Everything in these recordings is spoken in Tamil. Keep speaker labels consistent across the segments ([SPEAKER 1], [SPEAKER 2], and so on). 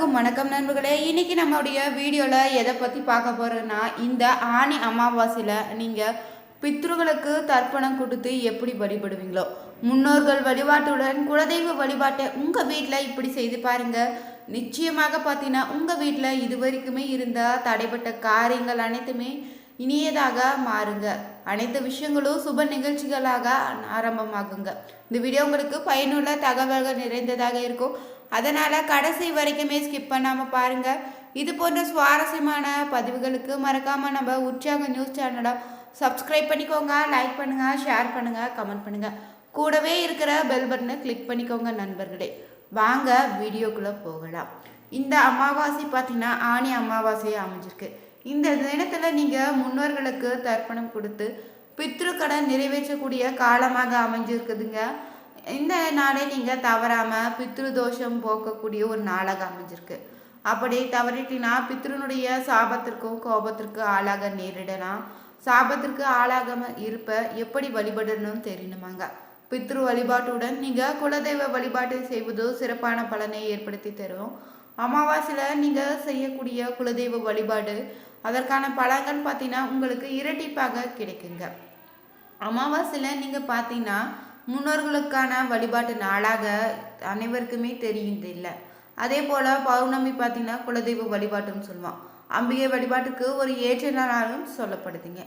[SPEAKER 1] எல்லோருக்கும் வணக்கம் நண்பர்களே. இன்னைக்கு நம்மளுடைய வீடியோவில் எதை பற்றி பார்க்க போகிறோன்னா இந்த ஆணி அமாவாசையில் நீங்கள் பித்ருகளுக்கு தர்ப்பணம் கொடுத்து எப்படி வழிபடுவீங்களோ? முன்னோர்கள் வழிபாட்டுடன் குலதெய்வ வழிபாட்டை உங்கள் வீட்டில் இப்படி செய்து பாருங்கள் நிச்சயமாக பார்த்தீங்கன்னா உங்கள் வீட்டில் இது வரைக்குமே இருந்த தடைப்பட்ட காரியங்கள் அனைத்துமே இனியதாக மாறுங்க. அனைத்து விஷயங்களும் சுப நிகழ்ச்சிகளாக ஆரம்பமாகுங்க. இந்த வீடியோ உங்களுக்கு பயனுள்ள தகவல்கள் நிறைந்ததாக இருக்கும். அதனால் கடைசி வரைக்குமே ஸ்கிப் பண்ணாமல் பாருங்கள் இது போன்ற சுவாரஸ்யமான பதிவுகளுக்கு மறக்காமல் நம்ம உற்சாக நியூஸ் சேனலை சப்ஸ்கிரைப் பண்ணிக்கோங்க லைக் பண்ணுங்கள் ஷேர் பண்ணுங்கள் கமெண்ட் பண்ணுங்கள் கூடவே இருக்கிற பெல் பட்டனை கிளிக் பண்ணிக்கோங்க நண்பர்களே. வாங்க வீடியோக்குள்ளே போகலாம். இந்த அமாவாசை பார்த்திங்கன்னா ஆணி அமாவாசையை அமைஞ்சிருக்கு. இந்த தினத்தில் நீங்கள் முன்னோர்களுக்கு தர்ப்பணம் கொடுத்து பித்ருக்கடன் நிறைவேற்றக்கூடிய காலமாக அமைஞ்சிருக்குதுங்க. இந்த நாளை நீங்கள் தவறாமல் பித்ரு தோஷம் போக்கக்கூடிய ஒரு நாளாக அமைஞ்சிருக்கு. அப்படி தவறிட்டினா பித்ருனுடைய சாபத்திற்கும் கோபத்திற்கும் ஆளாக நேரிடலாம். சாபத்திற்கு ஆளாகாம இருப்ப எப்படி வழிபடணும்னு தெரியணுமாங்க. பித்ரு வழிபாட்டுடன் நீங்கள் குலதெய்வ வழிபாட்டை செய்வதோ சிறப்பான பலனை ஏற்படுத்தி தரும். அமாவாசையில் நீங்கள் செய்யக்கூடிய குலதெய்வ வழிபாடு அதற்கான பலன்கள் பார்த்தீங்கன்னா உங்களுக்கு இரட்டிப்பாக கிடைக்குங்க. அமாவாசையில் நீங்கள் பார்த்தீங்கன்னா முன்னோர்களுக்கான வழிபாட்டு நாளாக அனைவருக்குமே தெரியுது இல்லை அதே போல் பௌர்ணமி பார்த்தீங்கன்னா குலதெய்வ வழிபாட்டுன்னு சொல்லுவோம் அம்பிகை வழிபாட்டுக்கு ஒரு ஏற்ற நாளாலும் சொல்லப்படுதுங்க.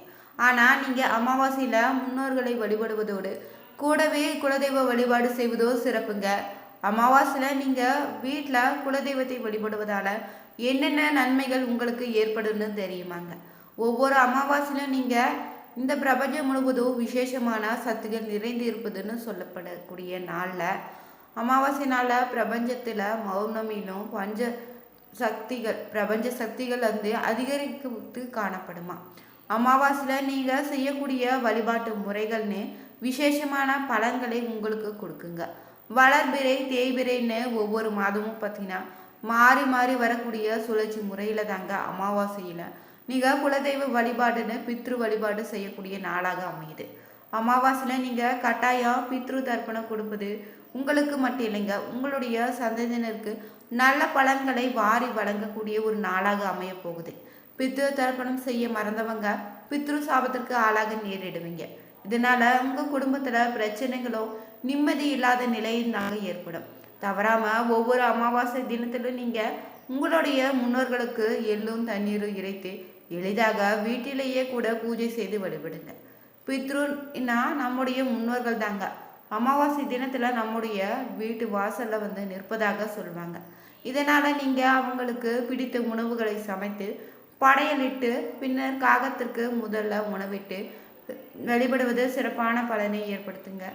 [SPEAKER 1] ஆனால் நீங்கள் அமாவாசையில் முன்னோர்களை வழிபடுவதோடு கூடவே குலதெய்வ வழிபாடு செய்வதோ சிறப்புங்க. அமாவாசையில் நீங்கள் வீட்டில் குலதெய்வத்தை வழிபடுவதால் என்னென்ன நன்மைகள் உங்களுக்கு ஏற்படுன்னு தெரியுமாங்க. ஒவ்வொரு அமாவாசையிலும் நீங்கள் இந்த பிரபஞ்சம் முழுவதும் விசேஷமான சத்துகள் நிறைந்து இருப்பதுன்னு சொல்லப்படக்கூடிய நாளில் அமாவாசை நாளில் பிரபஞ்சத்தில் மௌனமினும் பஞ்ச சக்திகள் பிரபஞ்ச சக்திகள் வந்து அதிகரித்து காணப்படுமா? அமாவாசையில் நீங்கள் செய்யக்கூடிய வழிபாட்டு முறைகள்னு விசேஷமான பலன்களை உங்களுக்கு கொடுக்குங்க. வளர்பிறை தேய்பிறைன்னு ஒவ்வொரு மாதமும் பார்த்தீங்கன்னா மாறி மாறி வரக்கூடிய சுழற்சி முறையில் தாங்க அமாவாசையில் நீங்கள் குலதெய்வ வழிபாடுன்னு பித்ரு வழிபாடு செய்யக்கூடிய நாளாக அமையுது. அமாவாசையில் நீங்கள் கட்டாயம் பித்ரு தர்ப்பணம் கொடுப்பது உங்களுக்கு மட்டும் இல்லைங்க உங்களுடைய சந்ததியினருக்கு நல்ல பலன்களை வாரி வழங்கக்கூடிய ஒரு நாளாக அமைய போகுது. பித்ரு தர்ப்பணம் செய்ய மறந்தவங்க பித்ரு சாபத்திற்கு ஆளாக நேரிடுவீங்க. இதனால உங்கள் குடும்பத்தில் பிரச்சனைகளும் நிம்மதி இல்லாத நிலையினால ஏற்படும். தவறாமல் ஒவ்வொரு அமாவாசை தினத்திலும் நீங்கள் உங்களுடைய முன்னோர்களுக்கு எள்ளும் தண்ணீரும் இறைத்து எளிதாக வீட்டிலேயே கூட பூஜை செய்து வழிபடுங்க பித்ருன்னா நம்முடைய முன்னோர்கள் தாங்க. அமாவாசை தினத்தில் நம்முடைய வீட்டு வாசலில் வந்து நிற்பதாக சொல்லுவாங்க இதனால் நீங்கள் அவங்களுக்கு பிடித்த உணவுகளை சமைத்து படையலிட்டு பின்னர் காகத்திற்கு முதல்ல உணவிட்டு வழிபடுவது சிறப்பான பலனை ஏற்படுத்துங்க.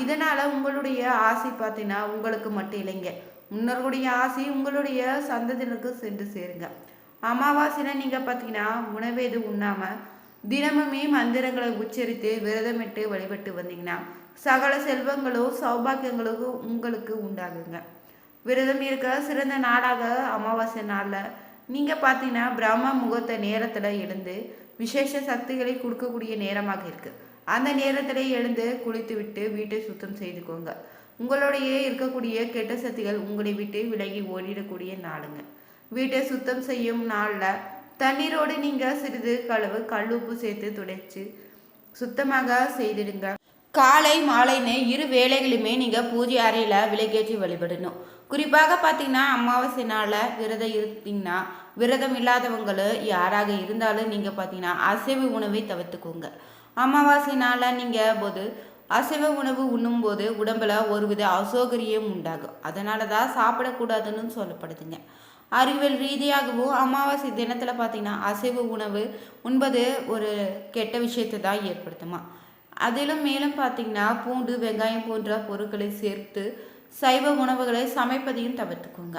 [SPEAKER 1] இதனால் உங்களுடைய ஆசை பார்த்தீங்கன்னா உங்களுக்கு மட்டும் இல்லைங்க. முன்னோர்களுடைய ஆசை உங்களுடைய சந்ததியினருக்கு சென்று சேருங்க. அமாவாசையில் நீங்கள் பார்த்தீங்கன்னா உணவு எதுவும் உண்ணாமல் தினமுமே மந்திரங்களை உச்சரித்து விரதமிட்டு வழிபட்டு வந்தீங்கன்னா சகல செல்வங்களும் சௌபாக்கியங்களோ உங்களுக்கு உண்டாகுங்க. விரதம் இருக்க சிறந்த நாளாக அமாவாசை நாளில் நீங்கள் பார்த்தீங்கன்னா பிரம்ம முகூர்த்த நேரத்தில் எழுந்து விசேஷ சக்திகளை கொடுக்கக்கூடிய நேரமாக இருக்குது அந்த நேரத்தில் எழுந்து குளித்து விட்டு வீட்டை சுத்தம் செய்துக்கோங்க. உங்களுடைய இருக்கக்கூடிய கெட்ட சக்திகள் உங்களை விட்டு விலகி ஓடிடக்கூடிய நாளுங்க. வீட்டை சுத்தம் செய்யும் நாளில் தண்ணீரோடு நீங்கள் சிறிது கழுவு கல்லுப்பு சேர்த்து துடைச்சு சுத்தமாக செய்திடுங்க. காலை மாலைன்னு இரு வேலைகளுமே நீங்கள் பூஜை அறையில் விலகேற்றி வழிபடணும். குறிப்பாக பார்த்தீங்கன்னா அமாவாசை நாளில் விரதம் இருந்தீங்கன்னா விரதம் இல்லாதவங்களும் யாராக இருந்தாலும் நீங்கள் பார்த்தீங்கன்னா அசைவ உணவை தவிர்த்துக்கோங்க. அமாவாசை நாளில் நீங்கள் போது அசைவ உணவு உண்ணும்போது உடம்புல ஒருவித அசௌகரியம் உண்டாகும். அதனால தான் சாப்பிடக்கூடாதுன்னு சொல்லப்படுதுங்க. அறிவியல் ரீதியாகவும் அமாவாசை தினத்தில் பார்த்தீங்கன்னா அசைவ உணவு உண்பது ஒரு கெட்ட விஷயத்தை தான் ஏற்படுத்துமா. அதிலும் மேலும் பார்த்தீங்கன்னா பூண்டு வெங்காயம் போன்ற பொருட்களை சேர்த்து சைவ உணவுகளை சமைப்பதையும் தவிர்த்துக்கோங்க.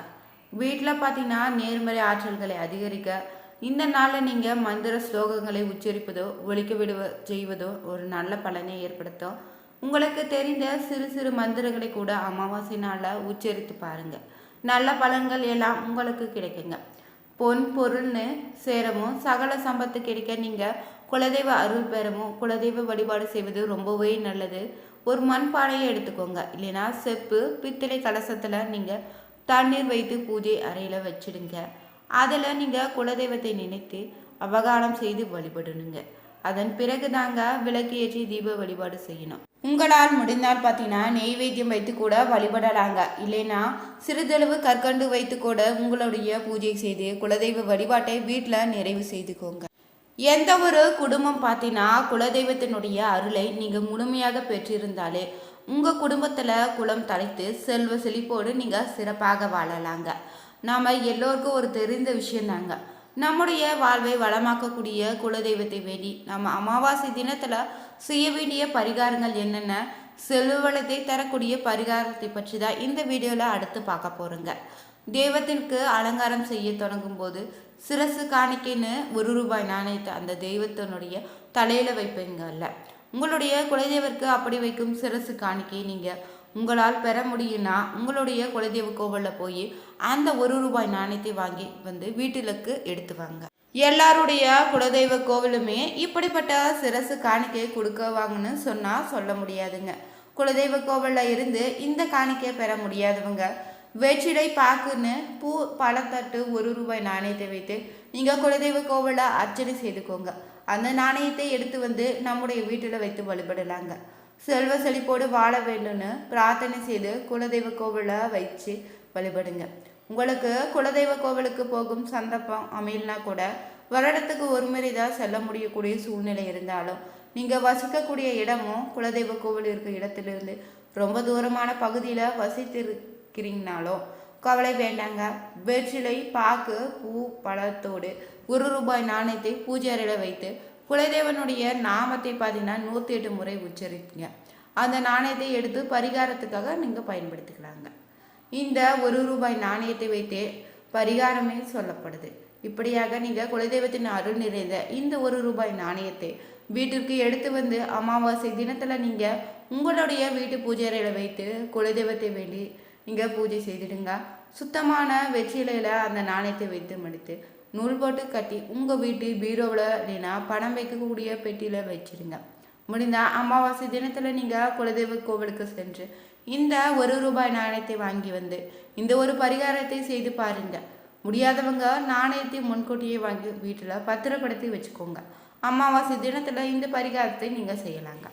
[SPEAKER 1] வீட்டில் பார்த்தீங்கன்னா நேர்மறை ஆற்றல்களை அதிகரிக்க இந்த நாளில் நீங்கள் மந்திர ஸ்லோகங்களை உச்சரிப்பதோ ஒழிக்க விடுவ செய்வதோ ஒரு நல்ல பலனை ஏற்படுத்தும். உங்களுக்கு தெரிந்த சிறு சிறு மந்திரங்களை கூட அமாவாசை நாளில் உச்சரித்து பாருங்கள் நல்ல பலன்கள் எல்லாம் உங்களுக்கு கிடைக்குங்க. பொன் பொருள்னு சேரவும் சகல சம்பத்து கிடைக்க நீங்கள் குலதெய்வ அருள் பெறவும் குலதெய்வ வழிபாடு செய்வது ரொம்பவே நல்லது. ஒரு மண் பானையை எடுத்துக்கோங்க. இல்லைன்னா செப்பு பித்தளை கலசத்தில் நீங்கள் தண்ணீர் வைத்து பூஜை அறையில் வச்சிடுங்க. அதில் நீங்கள் குலதெய்வத்தை நினைத்து அவகானம் செய்து வழிபடணுங்க. அதன் பிறகு தாங்க விளக்கு ஏற்றி தீப வழிபாடு செய்யணும். உங்களால் முடிந்தால் பார்த்தீங்கன்னா நெய்வேத்தியம் வைத்து கூட வழிபடலாங்க. இல்லைன்னா சிறிதளவு கற்கண்டு வைத்து கூட உங்களுடைய பூஜை செய்து குலதெய்வ வழிபாட்டை வீட்டில் நிறைவு செய்துக்கோங்க. எந்த ஒரு குடும்பம் பார்த்தீங்கன்னா குலதெய்வத்தினுடைய அருளை நீங்கள் முழுமையாக பெற்றிருந்தாலே உங்கள் குடும்பத்தில் குலம் தலைத்து செல்வ செழிப்போடு நீங்கள் சிறப்பாக வாழலாங்க. நாம் எல்லோருக்கும் ஒரு தெரிந்த விஷயந்தாங்க நம்முடைய வாழ்வை வளமாக்கக்கூடிய குலதெய்வத்தை வேண்டி நம்ம அமாவாசை தினத்தில் செய்ய வேண்டிய பரிகாரங்கள் என்னென்ன? செல்வளத்தை தரக்கூடிய பரிகாரத்தை பற்றி தான் இந்த வீடியோவில் அடுத்து பார்க்க போகிறோங்க தெய்வத்திற்கு அலங்காரம் செய்ய தொடங்கும் போது சிரசு காணிக்கைன்னு ஒரு ரூபாய் நாணயத்தை அந்த தெய்வத்தினுடைய தலையில் வைப்பீங்கல்ல. உங்களுடைய குலதெய்வருக்கு அப்படி வைக்கும் சிரசு காணிக்கை நீங்கள் உங்களால் பெற முடியும்னா உங்களுடைய குலதெய்வ கோவிலில் போய் அந்த ஒரு ரூபாய் நாணயத்தை வாங்கி வந்து வீட்டிலுக்கு எடுத்து வாங்க. எல்லாருடைய குலதெய்வ கோவிலுமே இப்படிப்பட்ட சிரசு காணிக்கை கொடுக்க வாங்கன்னு சொன்னால் சொல்ல முடியாதுங்க. குலதெய்வ கோவிலில் இருந்து இந்த காணிக்கையை பெற முடியாதவங்க வெற்றிடை பாக்குன்னு பூ பழத்தட்டு ஒரு ரூபாய் நாணயத்தை வைத்து நீங்கள் குலதெய்வ கோவிலில் அர்ச்சனை செய்துக்கோங்க. அந்த நாணயத்தை எடுத்து வந்து நம்முடைய வீட்டில் வைத்து வழிபடலாங்க. செல்வ செழிப்போடு வாழ வேண்டும்னு பிரார்த்தனை செய்து குலதெய்வ கோவிலில் வச்சு வழிபடுங்க. உங்களுக்கு குலதெய்வ கோவிலுக்கு போகும் சந்தர்ப்பம் அமையலனா கூட வருடத்துக்கு ஒரு முறை தான் செல்ல முடியக்கூடிய சூழ்நிலை இருந்தாலும் நீங்கள் வசிக்கக்கூடிய இடமும் குலதெய்வ கோவில் இருக்கிற இடத்துலேருந்து ரொம்ப தூரமான பகுதியில் வசித்து இருக்கிறீங்கனாலும் கவலை வேண்டாங்க. வெற்றிலை பாக்கு பூ பழத்தோடு ஒரு ரூபாய் நாணயத்தை பூஜை அறையில் வைத்து குலதெய்வனுடைய நாமத்தை பார்த்தீங்கன்னா நூற்றி எட்டு முறை உச்சரிப்பீங்க. அந்த நாணயத்தை எடுத்து பரிகாரத்துக்காக நீங்கள் பயன்படுத்திக்கலாங்க. இந்த ஒரு ரூபாய் நாணயத்தை வைத்தே பரிகாரமே சொல்லப்படுது. இப்படியாக நீங்கள் குலதெய்வத்தின் அருள் நிறைந்த இந்த ஒரு ரூபாய் நாணயத்தை வீட்டிற்கு எடுத்து வந்து அமாவாசை தினத்தில் நீங்கள் உங்களுடைய வீட்டு பூஜை அறையில் வைத்து குலதெய்வத்தை வேண்டி நீங்கள் பூஜை செய்திடுங்க. சுத்தமான வெற்றிலையில் அந்த நாணயத்தை வைத்து மடித்து நூல் போட்டு கட்டி உங்கள் வீட்டு பீரோவில் இல்லைன்னா பணம் வைக்கக்கூடிய பெட்டியில் வச்சுருங்க. முடிந்தால் அமாவாசை தினத்தில் நீங்கள் குலதெய்வ கோவிலுக்கு சென்று இந்த ஒரு ரூபாய் நாணயத்தை வாங்கி வந்து இந்த ஒரு பரிகாரத்தை செய்து பாருங்க. முடியாதவங்க நாணயத்தை முன்கூட்டியே வாங்கி வீட்டில் பத்திரப்படுத்தி வச்சுக்கோங்க. அமாவாசை தினத்தில் இந்த பரிகாரத்தை நீங்கள் செய்யலாங்க.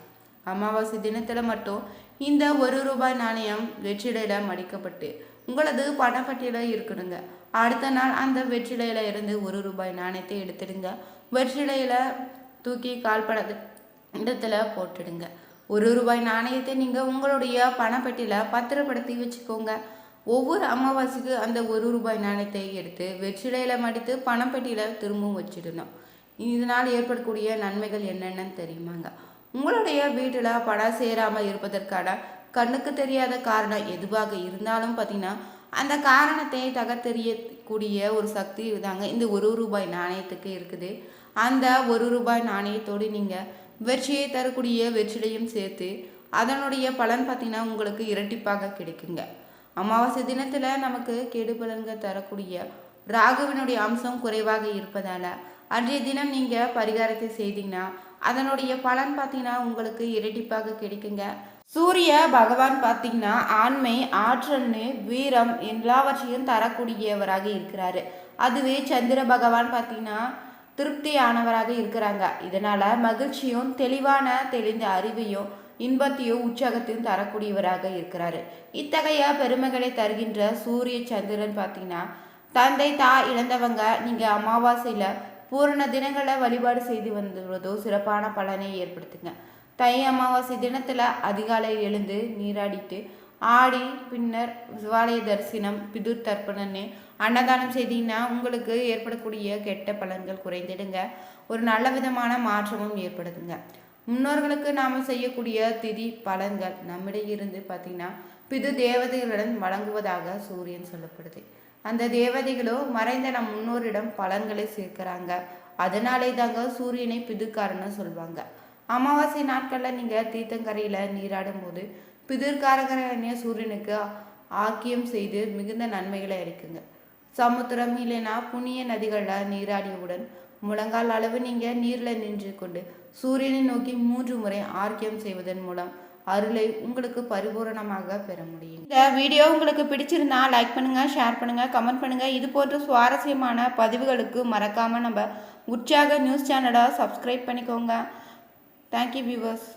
[SPEAKER 1] அமாவாசை தினத்தில் மட்டும் இந்த ஒரு ரூபாய் நாணயம் வெற்றிடையில் மடிக்கப்பட்டு உங்களது பணப்பட்டியல இருக்கணுங்க அடுத்த நாள் அந்த வெற்றிலையில் இருந்து ஒரு ரூபாய் நாணயத்தை எடுத்துடுங்க. வெற்றிலையில் தூக்கி கால்படது இடத்துல போட்டுடுங்க. ஒரு ரூபாய் நாணயத்தை நீங்கள் உங்களுடைய பணப்பட்டியில் பத்திரப்படுத்தி வச்சுக்கோங்க. ஒவ்வொரு அமாவாசைக்கு அந்த ஒரு ரூபாய் நாணயத்தை எடுத்து வெற்றிலையில் மடித்து பணப்பட்டியில் திரும்பவும் வச்சிடணும். இதனால் ஏற்படக்கூடிய நன்மைகள் என்னென்னு தெரியுமாங்க. உங்களுடைய வீட்டில் பணம் சேராமல் இருப்பதற்கான கண்ணுக்கு தெரியாத காரணம் எதுவாக இருந்தாலும் பார்த்தீங்கன்னா அந்த காரணத்தை தகர்த்தெறியக்கூடிய ஒரு சக்தி தாங்க இந்த ஒரு ரூபாய் நாணயத்துக்கு இருக்குது. அந்த ஒரு ரூபாய் நாணயத்தோடு நீங்கள் வெற்றியை தரக்கூடிய வெற்றிலையும் சேர்த்து அதனுடைய பலன் பார்த்திங்கன்னா உங்களுக்கு இரட்டிப்பாக கிடைக்குங்க. அமாவாசை தினத்தில் நமக்கு கெடு பலன்கள் தரக்கூடிய ராகுவினுடைய அம்சம் குறைவாக இருப்பதால் அன்றைய தினம் நீங்கள் பரிகாரத்தை செய்தீங்கன்னா அதனுடைய பலன் பார்த்திங்கன்னா உங்களுக்கு இரட்டிப்பாக கிடைக்குங்க. சூரிய பகவான் பார்த்தீங்கன்னா ஆண்மை ஆற்றல்னு வீரம் எல்லாவற்றையும் தரக்கூடியவராக இருக்கிறாரு. அதுவே சந்திர பகவான் பார்த்தீங்கன்னா திருப்தியானவராக இருக்கிறாங்க. இதனால் மகிழ்ச்சியும் தெளிவான தெளிந்த அறிவையும் இன்பத்தையும் உற்சாகத்தையும் தரக்கூடியவராக இருக்கிறாரு. இத்தகைய பெருமைகளை தருகின்ற சூரிய சந்திரன் பார்த்தீங்கன்னா தந்தை தா இழந்தவங்க நீங்கள் அமாவாசையில் பூரண தினங்களை வழிபாடு செய்து வந்துள்ளதோ சிறப்பான பலனை ஏற்படுத்துங்க. தை அமாவாசை தினத்தில் அதிகாலை எழுந்து நீராடிட்டு ஆடி பின்னர் சிவாலய தரிசனம் பிதுர் தர்ப்பணன்னு அன்னதானம் செய்தீங்கன்னா உங்களுக்கு ஏற்படக்கூடிய கெட்ட பலன்கள் குறைந்திடுங்க. ஒரு நல்ல விதமான மாற்றமும் ஏற்படுதுங்க. முன்னோர்களுக்கு நாம் செய்யக்கூடிய திதி பலன்கள் நம்மிடையே இருந்து பார்த்திங்கன்னா பிது தேவதைகளுடன் வழங்குவதாக சூரியன் சொல்லப்படுது. அந்த தேவதைகளோ மறைந்த நம் முன்னோரிடம் பலன்களை சேர்க்கிறாங்க. அதனாலே தாங்க சூரியனை பிதுக்காரன்னு சொல்லுவாங்க அமாவாசை நாட்களில் நீங்கள் தீர்த்தங்கரையில் நீராடும் போது பிதிர்காரகரணிய சூரியனுக்கு ஆக்கியம் செய்து மிகுந்த நன்மைகளை அளிக்குங்க. சமுத்திரம் இல்லைனா புண்ணிய நதிகளில் நீராடியவுடன் முழங்கால் அளவு நீங்கள் நீரில் நின்று கொண்டு சூரியனை நோக்கி மூன்று முறை ஆர்க்கியம் செய்வதன் மூலம் அருளை உங்களுக்கு பரிபூரணமாக பெற முடியும். இந்த வீடியோ உங்களுக்கு பிடிச்சிருந்தா லைக் பண்ணுங்க ஷேர் பண்ணுங்க கமெண்ட் பண்ணுங்க. இது போன்ற சுவாரஸ்யமான பதிவுகளுக்கு மறக்காம நம்ம உற்சாக நியூஸ் சேனலை சப்ஸ்கிரைப் பண்ணிக்கோங்க. Thank you viewers